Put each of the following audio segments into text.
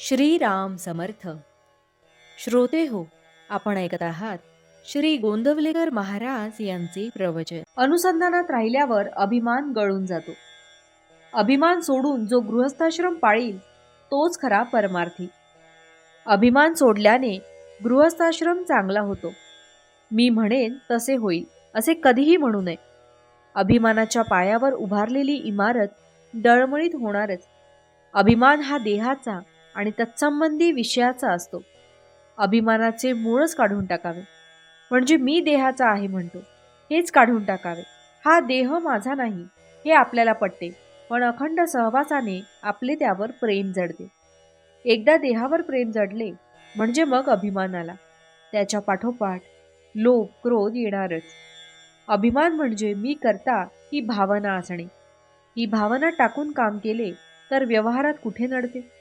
श्रीराम समर्थ. श्रोते हो आपण ऐकत आहात श्री गोंदवलेकर महाराज यांचे प्रवचन. अनुसंधानात राहिल्यावर अभिमान गळून जातो. अभिमान सोडून जो गृहस्थाश्रम पाळील तोच खरा परमार्थी. अभिमान सोडल्याने गृहस्थाश्रम चांगला होतो. मी म्हणेन तसे होईल असे कधीही म्हणू नये. अभिमानाच्या पायावर उभारलेली इमारत डळमळीत होणारच. अभिमान हा देहाचा आणि तत्संबंधी विषयाचा असतो. अभिमानाचे मूळच काढून टाकावे. म्हणजे मी देहाचा आहे म्हणतो हेच काढून टाकावे. हा देह माझा नाही हे आपल्याला पटते पण अखंड सहवासाने आपले त्यावर प्रेम जडते. एकदा देहावर प्रेम जडले म्हणजे मग अभिमान आला. त्याच्या पाठोपाठ लोभ क्रोध येणारच. अभिमान म्हणजे मी करता ही भावना असणे. ही भावना टाकून काम केले तर व्यवहारात कुठे नडते?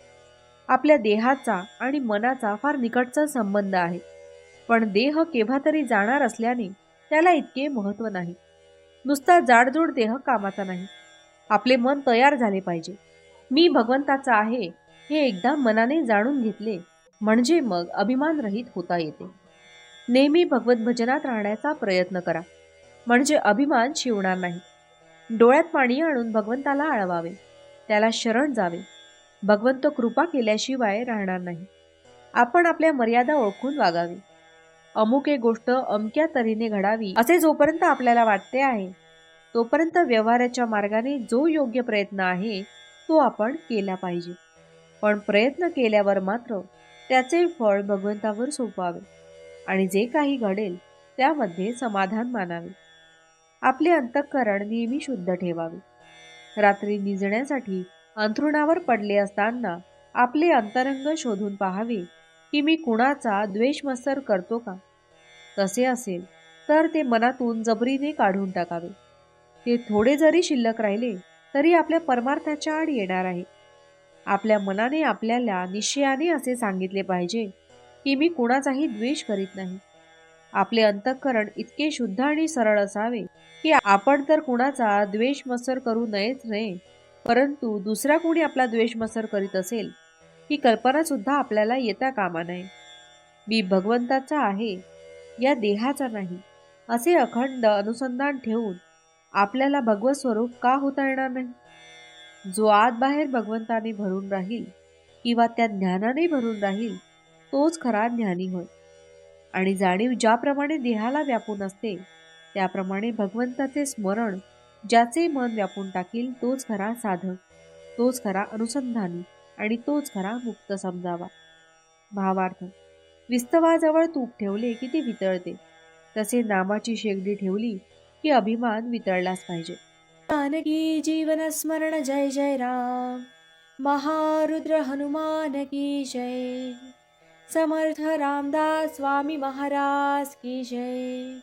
आपल्या देहाचा आणि मनाचा फार निकटचा संबंध आहे. पण देह केव्हा तरी जाणार असल्याने त्याला इतके महत्त्व नाही. नुसता जाडजूड देह कामाचा नाही. आपले मन तयार झाले पाहिजे. मी भगवंताचा आहे हे एकदा मनाने जाणून घेतले म्हणजे मग अभिमान रहित होता येते. नेहमी भगवत भजनात राहण्याचा प्रयत्न करा. म्हणजे अभिमान शिवणार नाही. डोळ्यात पाणी आणून भगवंताला आळवावे. त्याला शरण जावे. भगवंत कृपा केल्याशिवाय राहणार नाही. आपण आपल्या मर्यादा ओळखून वागावी. अमुक एक गोष्ट अमक्या तऱ्हेने घडावी असे जोपर्यंत आपल्याला वाटते आहे तोपर्यंत व्यवहाराच्या मार्गाने जो योग्य प्रयत्न आहे तो आपण केला पाहिजे. पण प्रयत्न केल्यावर मात्र त्याचे फळ भगवंतावर सोपवावे आणि जे काही घडेल त्यामध्ये समाधान मानावे. आपले अंतःकरण नेहमी शुद्ध ठेवावे. रात्री निजण्यासाठी अंथरुणावर पडले असताना आपले अंतरंग शोधून पाहावे की मी कुणाचा द्वेषमत्सर करतो का? तसे असेल तर ते मनातून जबरीने काढून टाकावे. ते थोडे जरी शिल्लक राहिले तरी आपल्या परमार्थाच्या आड येणार आहे. आपल्या मनाने आपल्याला निश्चयाने असे सांगितले पाहिजे की मी कुणाचाही द्वेष करीत नाही. आपले अंतःकरण इतके शुद्ध आणि सरळ असावे की आपण तर कुणाचा द्वेष मत्सर करू नयेच नये परंतु दुसरा कोणी आपला द्वेष मसर करीत असेल ही कल्पनासुद्धा आपल्याला येता कामा नये मी भगवंताचा आहे या देहाचा नाही असे अखंड अनुसंधान ठेवून आपल्याला भगवत स्वरूप का होता येणार नाही? जो आत बाहेर भगवंताने भरून राहील किंवा त्या ज्ञानाने भरून राहील तोच खरा ज्ञानी होय. आणि जाणीव ज्याप्रमाणे देहाला व्यापून असते त्याप्रमाणे भगवंताचे स्मरण ज्याचे मन व्यापून टाकील तोच खरा साधक तोच खरा अनुसंधानी आणि तोच खरा मुक्त समजावा. भावार्थ विस्तवाजवळ तूप ठेवले की ते वितळते. तसे नामाची शेगडी ठेवली की अभिमान वितळलाच पाहिजे. जानकी जीवन स्मरण जय जय राम. महारुद्र हनुमान की जय. समर्थ रामदास स्वामी महाराज की जय.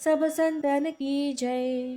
सब संतन की जय.